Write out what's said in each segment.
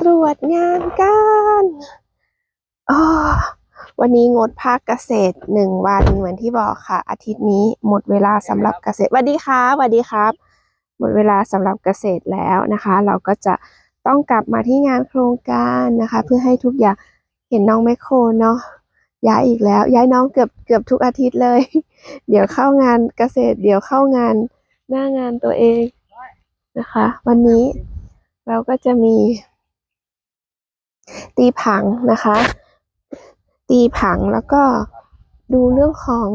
ตรวจงานกันอ๋อวันนี้งดภาคเกษตรหนึ่งวันเหมือนที่บอกค่ะ อาทิตย์นี้หมดเวลาสำหรับเกษตรสวัสดีครับสวัสดีครับ หมดเวลาสำหรับเกษตรแล้วนะคะ เราก็จะต้องกลับมาที่งานโครงการนะคะ เพื่อให้ทุกอย่างเห็นน้องแมคโครเนาะย้ายอีกแล้ว ย้ายน้องเกือบเกือบทุกอาทิตย์เลย เดี๋ยวเข้างานเกษตร เดี๋ยวเข้างานหน้างานตัวเองนะคะ วันนี้เราก็จะมี ตีผังนะคะ ตีผังแล้วก็ดูเรื่องของ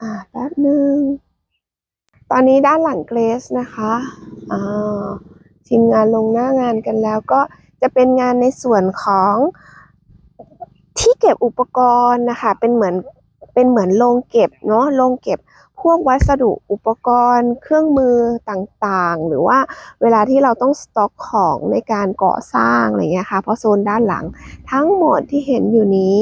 อ่าแป๊บหนึ่งตอนนี้ด้านหลังเกรซนะคะอ่าทีมงานลงหน้างานกันแล้วก็จะเป็นงานในส่วนของที่เก็บอุปกรณ์นะคะ เป็นเหมือนเป็นเหมือนโรงเก็บเนาะโรงเก็บ พวกวัสดุอุปกรณ์ เครื่องมือต่างๆ หรือว่าเวลาที่เราต้องสต็อกของในการก่อสร้างอะไรเงี้ยค่ะ เพราะโซนด้านหลังทั้งหมดที่เห็นอยู่นี้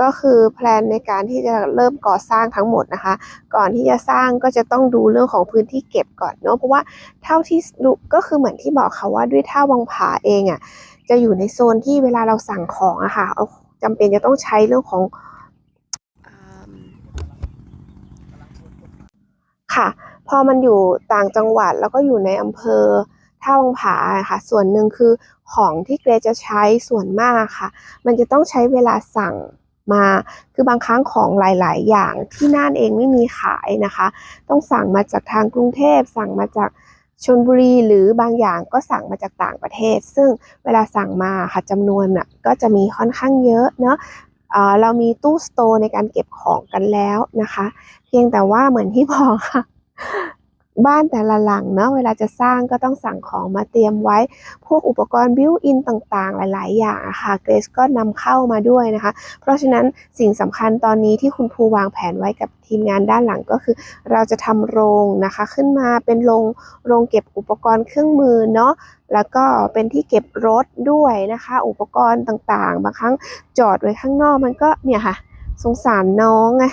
ก็คือแพลนในการที่จะเริ่มก่อสร้างทั้งหมดนะคะ ก่อนที่จะสร้างก็จะต้องดูเรื่องของพื้นที่เก็บก่อนเนาะเพราะว่าเท่าที่ดูก็คือเหมือนที่บอกค่ะว่าด้วยท่าวังผาเองอะ่ะจะอยู่ในโซนที่เวลาเราสั่งของอะค่ะเอาจำเป็นจะต้องใช้เรื่องของอืม ค่ะ พอมันอยู่ต่างจังหวัดแล้วก็อยู่ในอำเภอท่าวังผาค่ะ ส่วนหนึ่งคือของที่เกรจะใช้ส่วนมากค่ะ มันจะต้องใช้เวลาสั่งมา คือบางครั้งของหลาย ๆ อย่างที่น่านเองไม่มีขายนะคะ ต้องสั่งมาจากทางกรุงเทพ สั่งมาจากชลบุรีหรือบางอย่างก็สั่งมาจากต่างประเทศ ซึ่งเวลาสั่งมาค่ะจำนวนน่ะก็จะมีค่อนข้างเยอะเนาะ เออเรามีตู้สโตร์ในการเก็บของกันแล้วนะคะ เพียงแต่ว่าเหมือนที่บอกค่ะ บ้านแต่ละหลังเนาะเวลาจะสร้างก็ต้องสั่งของมาเตรียมไว้ พวกอุปกรณ์บิวอินต่างๆ หลาย ๆ อย่างอะค่ะเกรซก็นำเข้ามาด้วยนะคะ เพราะฉะนั้นสิ่งสำคัญตอนนี้ที่คุณภูวางแผนไว้กับทีมงานด้านหลังก็คือ เราจะทำโรงนะคะ ขึ้นมาเป็นโรงโรงเก็บอุปกรณ์เครื่องมือเนาะแล้วก็เป็นที่เก็บรถด้วยนะคะ อุปกรณ์ต่างๆ บางครั้งจอดไว้ข้างนอกมันก็เนี่ยค่ะ สงสารน้องไง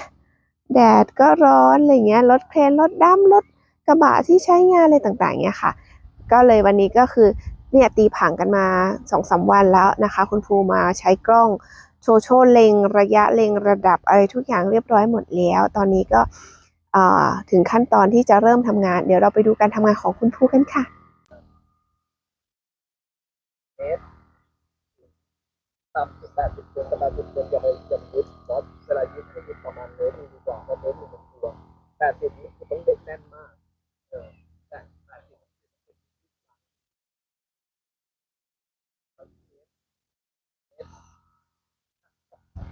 แดดก็ร้อนอะไรเงี้ยรถเครนรถดำรถ กระบะที่ใช้งานอะไรต่างๆเนี่ยค่ะ ก็เลยวันนี้ก็คือเนี่ยตีผังกันมาสอสวันแล้วนะคะ คุณครูมาใช้กล้องโชว์โชว์เล็งระยะเล็งระดับอะไรทุกอย่างเรียบร้อยหมดแล้ว ตอนนี้ก็ถึงขั้นตอนที่จะเริ่มทำงาน เดี๋ยวเราไปดูการทำงานของคุณครูกันค่ะต่ำสุดแปดสิบเซนประมาณสิบเซนอย่าไปอย่าไปยึดเพราะเวลายึดให้ยึดประมาณเมตรหนึ่งดีกว่าเพราะเมตรหนึ่งมันตัวแปดสิบนี้คือต้องเด็กแน่นมาก เออแต่แปดสิบ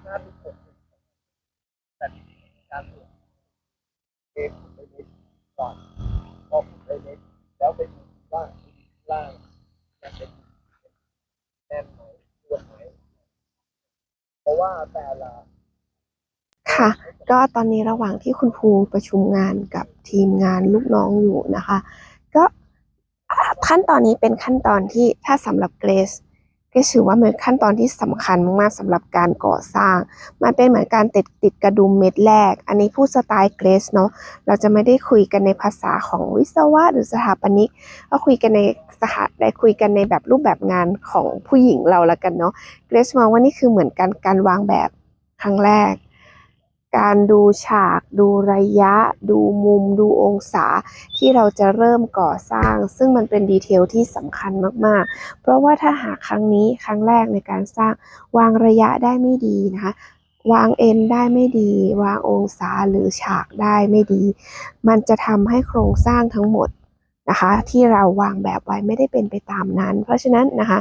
ห้าสิบหกแต่การตรวจ เองผมไปเม็ดก่อนพอผมไปเม็ดแล้วไปดูว่าล่างจะเป็นแน่นไหมอ้วนไหมเพราะว่าแต่ละค่ะ ก็ตอนนี้ระหว่างที่คุณครูประชุมงานกับทีมงานลูกน้องอยู่นะคะ ก็ขั้นตอนนี้เป็นขั้นตอนที่ถ้าสำหรับเกรซ ก็ถือว่าเป็นขั้นตอนที่สำคัญมากๆสำหรับการก่อสร้าง มันเป็นเหมือนการติดติดกระดุมเม็ดแรก อันนี้พูดสไตล์เกรสเนาะ เราจะไม่ได้คุยกันในภาษาของวิศวะหรือสถาปนิก ก็คุยกันในสถาได้คุยกันในแบบรูปแบบงานของผู้หญิงเราละกันเนาะ เกรสมองว่านี่คือเหมือนกันการวางแบบครั้งแรก การดูฉากดูระยะ ดูมุม ดูองศาที่เราจะเริ่มก่อสร้าง ซึ่งมันเป็นดีเทลที่สำคัญมากๆ เพราะว่าถ้าหากครั้งนี้ครั้งแรกในการสร้างวางระยะได้ไม่ดีนะคะวางเอ็นได้ไม่ดี วางองศาหรือฉากได้ไม่ดี มันจะทำให้โครงสร้างทั้งหมดนะคะ ที่เราวางแบบไว้ไม่ได้เป็นไปตามนั้น เพราะฉะนั้นนะคะ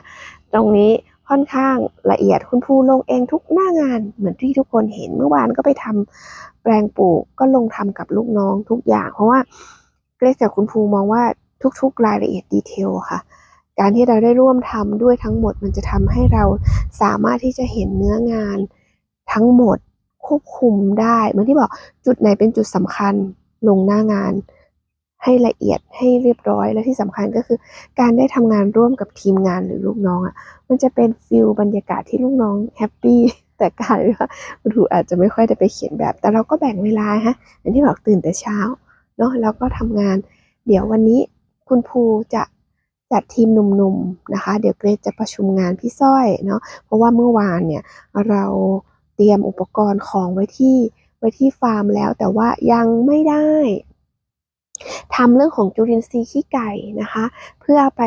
ตรงนี้ ค่อนข้างละเอียดคุณภูลงเองทุกหน้างานเหมือนที่ทุกคนเห็นเมื่อวานก็ไปทำแปลงปลูกก็ลงทำกับลูกน้องทุกอย่าง เพราะว่าเกรซกับคุณภูมองว่าทุกๆ รายละเอียดดีเทลค่ะ การที่เราได้ร่วมทำด้วยทั้งหมดมันจะทำให้เราสามารถที่จะเห็นเนื้องานทั้งหมดควบคุมได้เหมือนที่บอกจุดไหนเป็นจุดสำคัญลงหน้างาน ให้ละเอียดให้เรียบร้อยและที่สำคัญก็คือ การได้ทำงานร่วมกับทีมงานหรือลูกน้องอะมันจะเป็นฟิลบรรยากาศที่ลูกน้องแฮปปี้แต่กลายว่าครูอาจจะไม่ค่อยได้ไปเขียนแบบ แต่เราก็แบ่งเวลาฮะอย่างที่บอกตื่นแต่เช้าเนาะแล้วก็ทำงาน เดี๋ยววันนี้คุณภูจะจัดทีมหนุ่มๆนะคะ เดี๋ยวเกรซจะประชุมงานพี่สร้อยเนาะเพราะว่าเมื่อวานเนี่ยเราเตรียมอุปกรณ์ของไว้ที่ไว้ที่ฟาร์มแล้วแต่ว่ายังไม่ได้ ทำเรื่องของจุลินทรีย์ขี้ไก่นะคะ เพื่อไป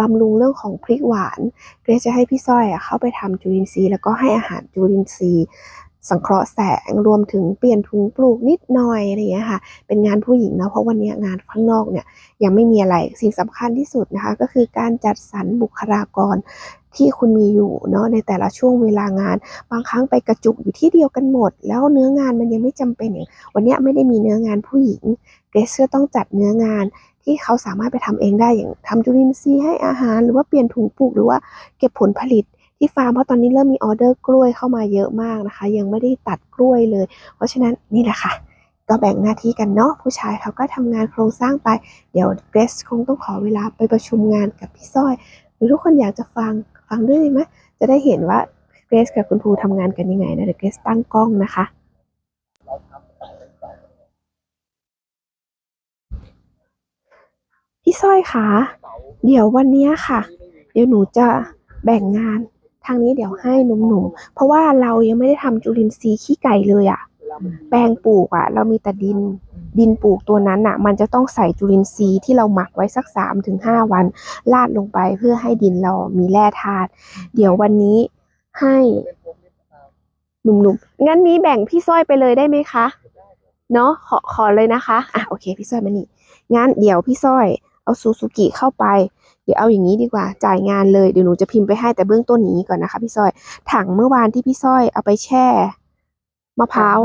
บำรุงเรื่องของพริกหวาน เกรซจะให้พี่สร้อยเข้าไปทำจุลินทรีย์แล้วก็ให้อาหารจุลินทรีย์สังเคราะห์แสงรวมถึงเปลี่ยนถุงปลูกนิดหน่อยอะไรอย่างเงี้ยค่ะ เป็นงานผู้หญิงนะเพราะวันนี้งานข้างนอกเนี่ยยังไม่มีอะไรสิ่งสำคัญที่สุดนะคะ ก็คือการจัดสรรบุคลากร ที่คุณมีอยู่เนาะในแต่ละช่วงเวลางาน บางครั้งไปกระจุกอยู่ที่เดียวกันหมด แล้วเนื้องานมันยังไม่จำเป็นอย่างวันนี้ไม่ได้มีเนื้องานผู้หญิงเกรซก็ต้องจัดเนื้องานที่เขาสามารถไปทำเองได้อย่างทำจุลินทรีย์ให้อาหาร หรือว่าเปลี่ยนถุงปลูกหรือว่าเก็บผลผลิตที่ฟาร์มเพราะตอนนี้เริ่มมีออเดอร์กล้วยเข้ามาเยอะมากนะคะ ยังไม่ได้ตัดกล้วยเลย เพราะฉะนั้นนี่แหละค่ะ ก็แบ่งหน้าที่กันเนาะผู้ชายเขาก็ทำงานโครงสร้างไป เดี๋ยวเกรซคงต้องขอเวลาไปประชุมงานกับพี่สร้อย หรือทุกคนอยากจะฟัง ฟังด้วยไหมจะได้เห็นว่าเกรซกับคุณภูทำงานกันยังไงนะเดี๋ยวเกรซตั้งกล้องนะคะพี่สร้อยคะเดี๋ยววันนี้ค่ะ เดี๋ยวหนูจะแบ่งงานทางนี้เดี๋ยวให้หนุ่มๆ เพราะว่าเรายังไม่ได้ทำจุลินทรีย์ขี้ไก่เลยอะแปลงปลูกอะเรามีแต่ดิน ดินปลูกตัวนั้นอะมันจะต้องใส่จุลินทรีย์ที่เราหมักไว้สักสามถึงห้าวันลาดลงไปเพื่อให้ดินเรามีแร่ธาตุเดี๋ยววันนี้ให้หนุ่มๆงั้นมีแบ่งพี่สร้อยไปเลยได้ไหมคะเนาะขอขอเลยนะคะอะโอเคพี่สร้อยมานี่งั้นเดี๋ยวพี่สร้อยเอาซูซูกิเข้าไปเดี๋ยวเอาอย่างนี้ดีกว่าจ่ายงานเลยเดี๋ยวหนูจะพิมพ์ไปให้แต่เบื้องต้นนี้ก่อนนะคะ พี่สร้อย ถังเมื่อวานที่พี่สร้อยเอาไปแช่มะพร้าว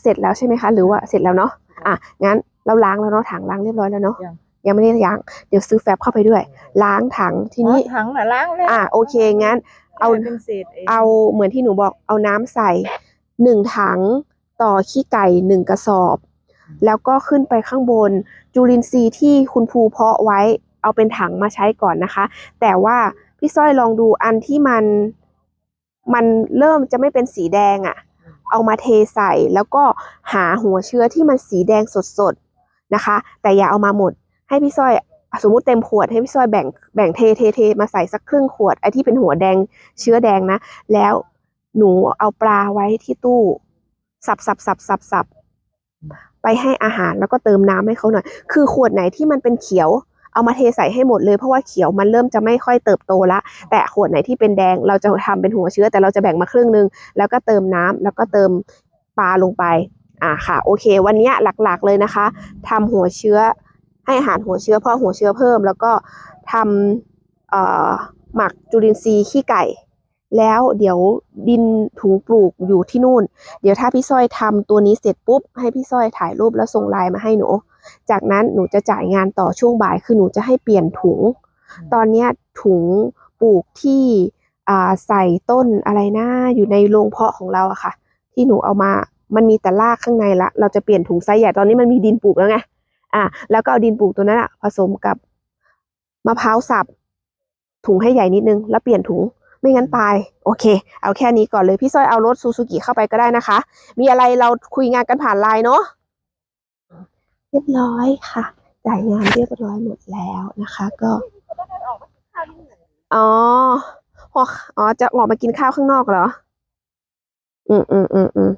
เสร็จแล้วใช่ไหมคะ หรือว่าเสร็จแล้วเนาะอะงั้นเราล้างแล้วเนาะถังล้างเรียบร้อยแล้วเนาะยังยังไม่ได้ล้าง เดี๋ยวซื้อแฟบเข้าไปด้วย ล้างถังทีนี้อ๋อถังน่ะล้างแล้วอะโอเคงั้น เอาเป็นเศษงเอาเหมือนที่หนูบอกเอาน้ำใส่หนึ่งถังต่อขี้ไก่หนึ่งกระสอบ แล้วก็ขึ้นไปข้างบน จุลินทรีย์ที่คุณภูเพาะไว้เอาเป็นถังมาใช้ก่อนนะคะ แต่ว่าพี่สร้อยลองดูอันที่มันมันเริ่มจะไม่เป็นสีแดงอะ่ะ เอามาเทใส่ แล้วก็หาหัวเชื้อที่มันสีแดงสดๆนะคะ แต่อย่าเอามาหมดให้พี่สร้อยสมมติเต็มขวดให้พี่สร้อยแบ่งแบ่งเทเทเทมาใส่สักครึ่งขวดไอ้ที่เป็นหัวแดงเชื้อแดงนะ แล้วหนูเอาปลาไว้ที่ตู้สับสับสับสับสับไปให้อาหารแล้วก็เติมน้ำให้เขาหน่อย คือขวดไหนที่มันเป็นเขียว เอามาเทใส่ให้หมดเลยเพราะว่าเขียวมันเริ่มจะไม่ค่อยเติบโตละ แต่ขวดไหนที่เป็นแดงเราจะทำเป็นหัวเชื้อ แต่เราจะแบ่งมาครึ่งหนึง แล้วก็เติมน้ำแล้วก็เติมปลาลงไปอ่าค่ะโอเค วันนี้หลักๆเลยนะคะทำหัวเชื้อให้อาหารหัวเชื้อเพราะหัวเชื้อเพิ่ม แล้วก็ทำเอ่อหมักจุลินทรีย์ขี้ไก่ แล้วเดี๋ยวดินถุงปลูกอยู่ที่นู่น เดี๋ยวถ้าพี่สร้อยทำตัวนี้เสร็จปุ๊บ ให้พี่สร้อยถ่ายรูปแล้วส่งไลน์มาให้หนู จากนั้นหนูจะจ่ายงานต่อช่วงบ่ายคือหนูจะให้เปลี่ยนถุง ตอนนี้ถุงปลูกที่ใส่ต้นอะไรนะอยู่ในโรงเพาะของเราอะค่ะ ที่หนูเอามามันมีแต่รากข้างในละ เราจะเปลี่ยนถุงไซส์ใหญ่ตอนนี้มันมีดินปลูกแล้วไงอะแล้วก็เอาดินปลูกตัวนั้นอะผสมกับมะพร้าวสับถุงให้ใหญ่นิดนึงแล้วเปลี่ยนถุง ไม่งั้นตาย โอเค เอาแค่นี้ก่อนเลยพี่สร้อยเอารถซูซูกิเข้าไปก็ได้นะคะ มีอะไรเราคุยงานกันผ่านไลน์เนาะเรียบร้อยค่ะ จ่ายงานเรียบร้อยหมดแล้วนะคะ ก็อ๋อพออ๋อจะออกมากินข้าวข้างนอกเหรอ อืมอืมอืมอืม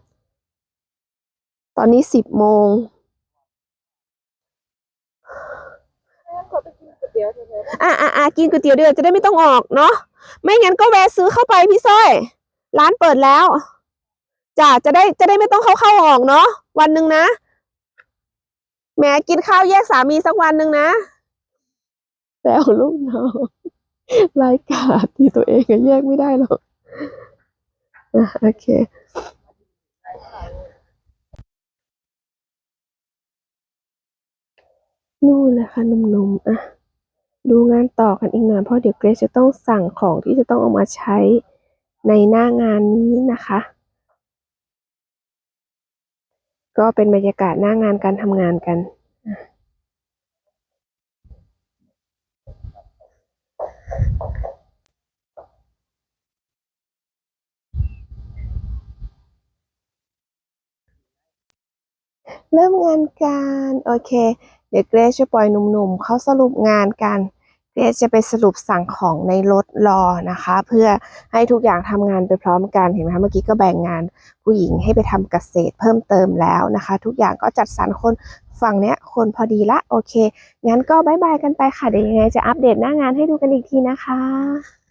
ตอนนี้สิบโมงอะอะอะกินก๋วยเตี๋ยวเดือจะได้ไม่ต้องออกเนาะ ไม่งั้นก็แวะซื้อเข้าไปพี่สร้อย ร้านเปิดแล้วจ้ะจะได้จะได้ไม่ต้องเข้าเข้าออกเนาะวันหนึ่งนะแหมกินข้าวแยกสามีสักวันหนึ่งนะแต่เอาลูกน้องรายการที่ตัวเองก็แยกไม่ได้หรอกโอเคนู่นเลยค่ะหนุ่มๆอะ ดูงานต่อกันอีกหน่อยเพราะเดี๋ยวเกรซจะต้องสั่งของที่จะต้องเอามาใช้ในหน้างานนี้นะคะ ก็เป็นบรรยากาศหน้างานการทำงานกันเริ่มงานกันโอเค เดี๋ยวเกรซจะปล่อยหนุ่มๆเขาสรุปงานกัน เกรซจะไปสรุปสั่งของในรถรอนะคะ เพื่อให้ทุกอย่างทำงานไปพร้อมกันเห็นไหมคะเมื่อกี้ก็แบ่งงานผู้หญิงให้ไปทำเกษตรเพิ่มเติมแล้วนะคะ ทุกอย่างก็จัดสรรคนฝั่งเนี้ยคนพอดีละโอเคงั้นก็บายบายกันไปค่ะเดี๋ยวยังไงจะอัปเดตหน้างานให้ดูกันอีกทีนะคะ